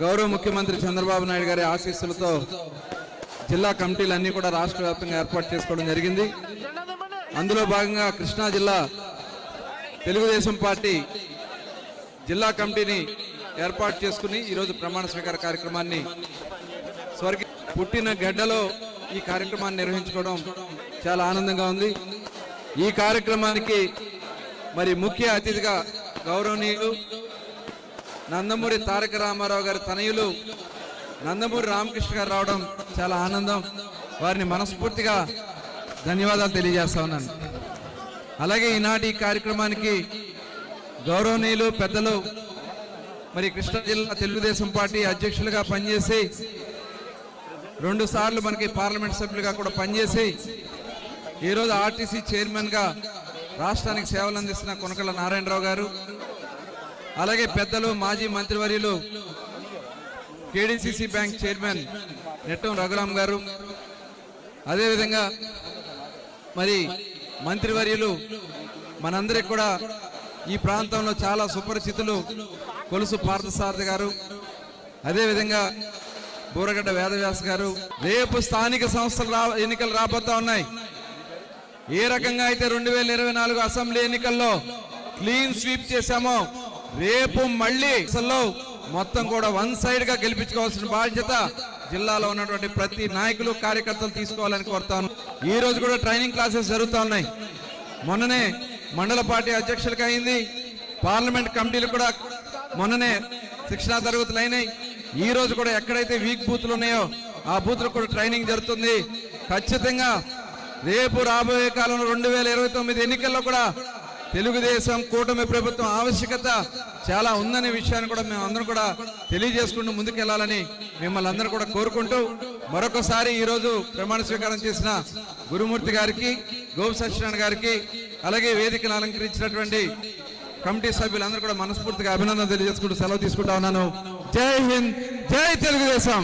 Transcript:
గౌరవ ముఖ్యమంత్రి చంద్రబాబు నాయుడు గారి ఆశీస్సులతో జిల్లా కమిటీలన్నీ కూడా రాష్ట్ర వ్యాప్తంగా ఏర్పాటు చేసుకోవడం జరిగింది. అందులో భాగంగా కృష్ణా జిల్లా తెలుగుదేశం పార్టీ జిల్లా కమిటీని ఏర్పాటు చేసుకుని ఈరోజు ప్రమాణ స్వీకార కార్యక్రమాన్ని స్వర్గ పుట్టిన గడ్డలో ఈ కార్యక్రమాన్ని నిర్వహించుకోవడం చాలా ఆనందంగా ఉంది. ఈ కార్యక్రమానికి మరి ముఖ్య అతిథిగా గౌరవనీయులు నందమూరి తారక రామారావు గారి తనయులు నందమూరి రామకృష్ణ గారు రావడం చాలా ఆనందం. వారిని మనస్ఫూర్తిగా ధన్యవాదాలు తెలియజేస్తా ఉన్నాను. అలాగే ఈనాటి ఈ కార్యక్రమానికి గౌరవనీయులు పెద్దలు మరి కృష్ణా జిల్లా తెలుగుదేశం పార్టీ అధ్యక్షులుగా పనిచేసి రెండు సార్లు మనకి పార్లమెంట్ సభ్యులుగా కూడా పనిచేసి ఈరోజు ఆర్టీసీ చైర్మన్గా రాష్ట్రానికి సేవలు అందిస్తున్న కొనకళ్ళ నారాయణరావు గారు అలాగే పెద్దలు మాజీ మంత్రివర్యులు KDCC bank chairman Nettam Raghuram garu అదేవిధంగా మరి మంత్రివర్యులు మనందరికి కూడా ఈ ప్రాంతంలో చాలా సుపరిచితులు కొలుసు పార్థసారథి గారు అదేవిధంగా బూరగడ్డ వేదవ్యాస్ గారు. రేపు స్థానిక సంస్థలు రా ఎన్నికలు రాబోతా ఉన్నాయి. ఏ రకంగా అయితే రెండు వేల ఇరవై నాలుగు అసెంబ్లీ ఎన్నికల్లో క్లీన్ స్వీప్ చేశామో రేపు మళ్ళీ అసలు మొత్తం కూడా వన్ సైడ్గా గెలిపించుకోవాల్సిన బాధ్యత జిల్లాలో ఉన్నటువంటి ప్రతి నాయకులు కార్యకర్తలు తీసుకోవాలని కోరుతాను. ఈ రోజు కూడా ట్రైనింగ్ క్లాసెస్ జరుగుతూ ఉన్నాయి. మొన్ననే మండల పార్టీ అధ్యక్షులకు అయింది. పార్లమెంట్ కమిటీలు కూడా మొన్ననే శిక్షణా తరగతులు అయినాయి. ఈ రోజు కూడా ఎక్కడైతే వీక్ బూత్లు ఉన్నాయో ఆ బూత్లకు కూడా ట్రైనింగ్ జరుగుతుంది. ఖచ్చితంగా రేపు రాబోయే కాలంలో రెండు వేల ఇరవై తొమ్మిది ఎన్నికల్లో కూడా తెలుగుదేశం కూటమి ప్రభుత్వం ఆవశ్యకత చాలా ఉందనే విషయాన్ని కూడా మేము అందరం కూడా తెలియజేసుకుంటూ ముందుకెళ్ళాలని మిమ్మల్ని అందరూ కూడా కోరుకుంటూ మరొకసారి ఈరోజు ప్రమాణ స్వీకారం చేసిన గురుమూర్తి గారికి గోపి సత్యనారాయణ గారికి అలాగే వేదికను అలంకరించినటువంటి కమిటీ సభ్యులందరూ కూడా మనస్ఫూర్తిగా అభినందన తెలియజేసుకుంటూ సెలవు తీసుకుంటా ఉన్నాను. జై హింద్ జై తెలుగుదేశం.